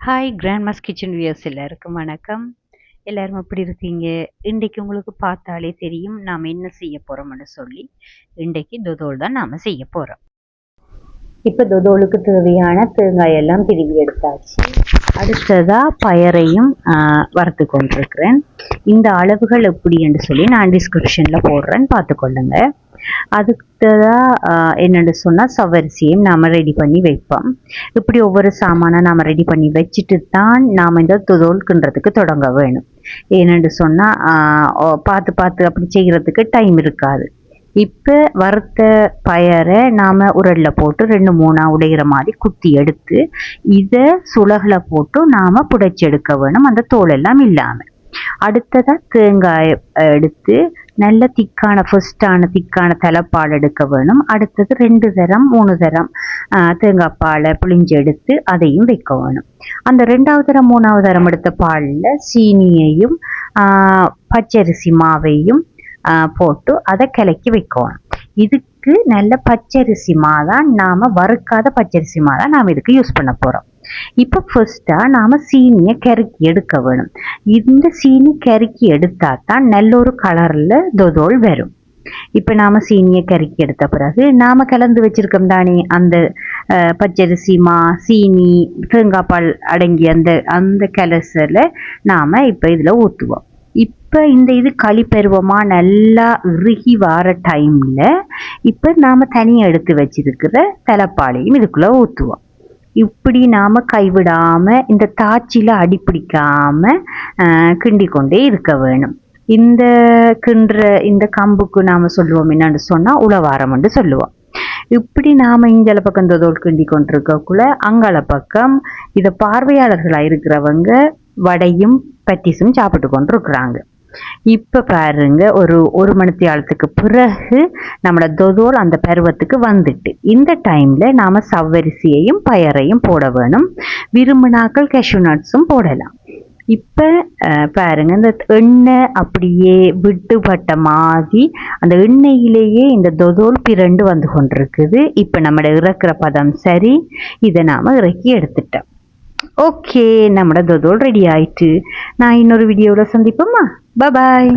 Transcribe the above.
Hi Grandma's kitchen views எல்லாருக்கும் வணக்கம். எல்லாரும் எப்படி இருக்கீங்க? இன்றைக்கு உங்களுக்கு பார்த்தாலே தெரியும் நாம் என்ன செய்ய போகிறோம்னு சொல்லி இன்றைக்கு தொதோல் தான் நாம் செய்ய போகிறோம் இப்போ தொதோலுக்கு தேவையான தேங்காய் எல்லாம் திருவி எடுத்தாச்சு. அடுத்ததாக பயரையும் வறுத்து கொண்டிருக்கிறேன். இந்த அளவுகள் எப்படி என்று சொல்லி நான் டிஸ்கிரிப்ஷனில் போடுறேன் அதுக்கு தான் என்னென்னு சொன்னால் சவரிசியும் நாம் ரெடி பண்ணி வைப்போம். இப்படி ஒவ்வொரு சாமானாக நாம் ரெடி பண்ணி வச்சுட்டு தான் நாம் இந்த துதோல்கின்றதுக்கு தொடங்க வேணும். ஏனென்று சொன்னால் பார்த்து பார்த்து அப்படி செய்கிறதுக்கு டைம் இருக்காது. இப்போ வறுத்த பயரை நாம் உரலில் போட்டு ரெண்டு மூணாக உடைகிற மாதிரி குத்தி எடுத்து இதை சுலகில் போட்டு நாம் புடைச்சி எடுக்க வேணும். அந்த தோலெல்லாம் இல்லாமல் அடுத்ததாக தேங்காய் எடுத்து நல்ல திக்கான ஃபர்ஸ்டான திக்கான தலைப்பால் எடுக்க வேணும். அடுத்தது ரெண்டு தரம் மூணு தரம் தேங்காய் பாலை புளிஞ்சு எடுத்து அதையும் வைக்க வேணும். அந்த ரெண்டாவது தரம் மூணாவது தரம் எடுத்த பாலில் சீனியையும் பச்சரிசி மாவையும் போட்டு அதை கிளக்கி வைக்கணும் இதுக்கு நல்ல பச்சரிசி மாதான் நாம் வறுக்காத பச்சரிசி மாதான் நாம் இதுக்கு யூஸ் பண்ண போகிறோம் இப்போ ஃபர்ஸ்ட்டாக நாம் சீனியை கருக்கி எடுக்க வேணும். இந்த சீனி கருக்கி எடுத்தால் தான் நல்ல ஒரு கலரில் தொதோல் வரும். இப்போ நாம் சீனியை கருக்கி எடுத்த பிறகு நாம் கலந்து வச்சுருக்கோம் தானே அந்த பச்சரிசி மா சீனி தேங்காய்பால் பால் அந்த அந்த கலசில் நாம் இப்போ இதில் ஊற்றுவோம் இப்போ இந்த இது களிப்பருவமாக நல்லா இறுகி வர டைமில் இப்போ நாம் தனியாக எடுத்து வச்சிருக்கிற தலைப்பாலையும் இதுக்குள்ளே ஊற்றுவோம் இப்படி நாம் கைவிடாமல் இந்த தாச்சியில் அடிப்பிடிக்காமல் கிண்டி கொண்டே இருக்க வேணும். இந்த கின்ற இந்த கம்புக்கு நாம் சொல்லுவோம் என்னன்னு சொன்னால் உளவாரம்னு சொல்லுவோம். இப்படி நாம் இஞ்சல பக்கம் இந்த தோல் கிண்டி கொண்டிருக்கக்குள்ள அங்கால பக்கம் இதை பார்வையாளர்களாக இருக்கிறவங்க வடையும் பட்டிஸும் சாப்பிட்டு கொண்டு இருக்கிறாங்க இப்போ பாருங்க ஒரு ஒரு மணி காலத்துக்கு பிறகு நம்மளோட தொதோல் அந்த பருவத்துக்கு வந்துட்டு. இந்த டைமில் நாம் சவ்வரிசியையும் பயரையும் போட வேணும். விரும்பினாக்கள் கேஷ்யூ நட்ஸும் போடலாம். இப்போ பாருங்க இந்த எண்ணெய் அப்படியே விட்டுப்பட்ட மாதிரி அந்த எண்ணெயிலேயே இந்த தொதோல் பிரண்டு வந்து கொண்டிருக்குது. இப்போ நம்மளோட இறக்குற பதம் சரி இதை நாம் இறக்கி எடுத்துட்டோம். ஓகே நம்மளோட தொதோல் ரெடி ஆயிட்டு நான் இன்னொரு வீடியோவில் சந்திப்போமா பாய்